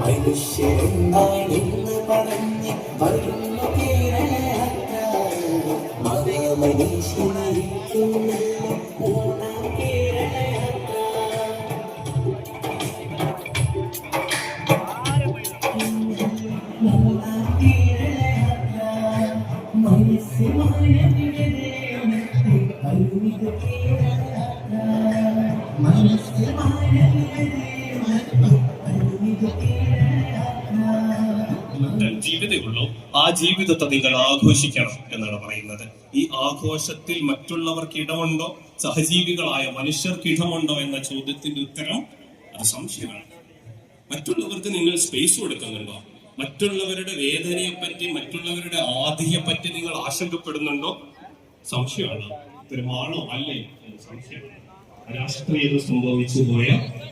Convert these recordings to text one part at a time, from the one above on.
മനുഷ്യരുണ്ടായിന്ന് പറഞ്ഞു മണ്ണു മനുഷ്യരുണ്ടായിന്ന് പറഞ്ഞ് വരുന്നു കേരളയാത്ര മതയ മനുഷ്യനായിരിക്കുന്ന മൂന്നാം കേരളയാത്ര ഒറ്റ ജീവിതമുള്ളൂ ആ ജീവിതത്തെ നിങ്ങൾ ആഘോഷിക്കണം എന്നാണ് പറയുന്നത്. ഈ ആഘോഷത്തിൽ മറ്റുള്ളവർക്ക് ഇടമുണ്ടോ? സഹജീവികളായ മനുഷ്യർക്ക് ഇടമുണ്ടോ എന്ന ചോദ്യത്തിന്റെ ഉത്തരം അത് സംശയമാണ്. മറ്റുള്ളവർക്ക് നിങ്ങൾ സ്പേസ് കൊടുക്കുന്നുണ്ടോ? മറ്റുള്ളവരുടെ വേദനയെ പറ്റി മറ്റുള്ളവരുടെ ആധിയെ പറ്റി നിങ്ങൾ ആശങ്കപ്പെടുന്നുണ്ടോ? സംശയമാണ്. പെരുമാളോ അല്ലേ? സംശയമാണ്. രാഷ്ട്രീയത സംഭവിച്ചു പോയ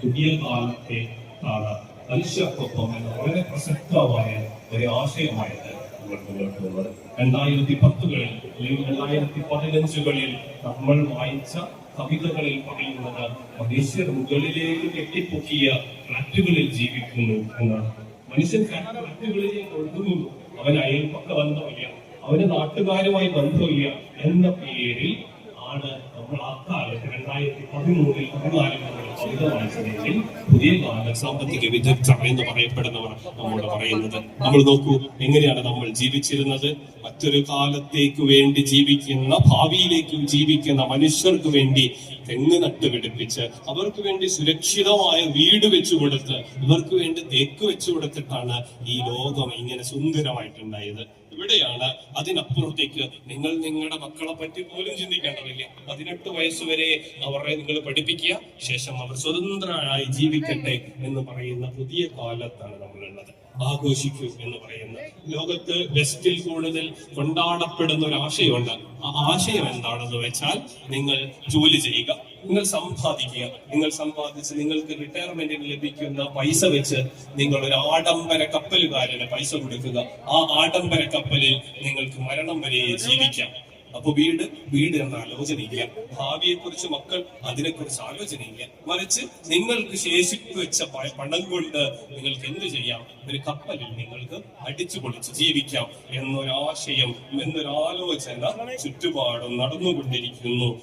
പുതിയ കാലത്തെ കാല. മനുഷ്യർക്കൊപ്പം എന്ന വളരെ പ്രസക്തമായ ഒരു ആശയമായിട്ട് നമ്മൾ മുന്നോട്ട് പോകുന്നത് രണ്ടായിരത്തി പത്തുകളിൽ അല്ലെങ്കിൽ രണ്ടായിരത്തി പതിനഞ്ചുകളിൽ നമ്മൾ വായിച്ച കവിതകളിൽ പറയുന്നത് മനുഷ്യർ മുകളിലേക്ക് കെട്ടിപ്പൊക്കിയ ഫ്ലാറ്റുകളിൽ ജീവിക്കുന്നു എന്നാണ്. മനുഷ്യൻ ഫ്ലാറ്റുകളിലേക്ക് ഒഴുകുന്നു അവൻ അയൽപ്പക്ക ബന്ധമില്ല. അവന് നാട്ടുകാരുമായി ബന്ധമില്ല എന്ന പേരിൽ ആണ് നമ്മൾ അക്കാലത്ത് രണ്ടായിരത്തി പതിമൂന്നിൽ പതിനാലിൽ കവിത പുതിയ കാല സാമ്പത്തിക വിദഗ്ധർ എന്ന് പറയപ്പെടുന്നവർ നമ്മോട് പറയുന്നത്. നമ്മൾ നോക്കൂ എങ്ങനെയാണ് നമ്മൾ ജീവിച്ചിരുന്നത്? മറ്റൊരു കാലത്തേക്ക് വേണ്ടി ജീവിക്കുന്ന ഭാവിയിലേക്ക് ജീവിക്കുന്ന മനുഷ്യർക്ക് വേണ്ടി തെങ്ങ് നട്ടുപിടിപ്പിച്ച് അവർക്ക് വേണ്ടി സുരക്ഷിതമായ വീട് വെച്ചു കൊടുത്ത് ഇവർക്ക് വേണ്ടി തേക്ക് വെച്ചു കൊടുത്തിട്ടാണ് ഈ ലോകം ഇങ്ങനെ സുന്ദരമായിട്ടുണ്ടായത്. ഇവിടെയാണ് അതിനപ്പുറത്തേക്ക് നിങ്ങൾ നിങ്ങളുടെ മക്കളെ പറ്റി പോലും ചിന്തിക്കേണ്ടതില്ല. പതിനെട്ട് വയസ്സ് വരെ അവരെ നിങ്ങൾ പഠിപ്പിക്കുക ശേഷം അവർ സ്വതന്ത്രരായി ജീവിക്കട്ടെ എന്ന് പറയുന്ന പുതിയ കാലത്താണ് നമ്മളുള്ളത്. ആഘോഷിക്കൂ എന്ന് പറയുന്ന ലോകത്ത് വെസ്റ്റിൽ കൂടുതൽ കൊണ്ടാടപ്പെടുന്ന ഒരു ആശയമുണ്ട്. ആ ആശയം എന്താണെന്ന് വെച്ചാൽ നിങ്ങൾ ജോലി ചെയ്യുക നിങ്ങൾ സമ്പാദിക്കുക. നിങ്ങൾ സമ്പാദിച്ച് നിങ്ങൾക്ക് റിട്ടയർമെന്റിന് ലഭിക്കുന്ന പൈസ വെച്ച് നിങ്ങൾ ഒരു ആഡംബര കപ്പലുകാരന് പൈസ കൊടുക്കുക. ആ ആഡംബര കപ്പലിൽ നിങ്ങൾക്ക് മരണം വരെ ജീവിക്കാം. അപ്പൊ വീട് വീട് എന്ന ആലോചനയില്ല. ഭാവിയെ കുറിച്ച് മക്കൾ അതിനെ കുറിച്ച് ആലോചനയില്ല. മറിച്ച് നിങ്ങൾക്ക് ശേഷിപ്പ് വെച്ച പണം കൊണ്ട് നിങ്ങൾക്ക് എന്ത് ചെയ്യാം? ഒരു കപ്പലിൽ നിങ്ങൾക്ക് അടിച്ചു പൊളിച്ച് ജീവിക്കാം എന്നൊരാശയം എന്നൊരാലോചന ചുറ്റുപാടും നടന്നുകൊണ്ടിരിക്കുന്നു.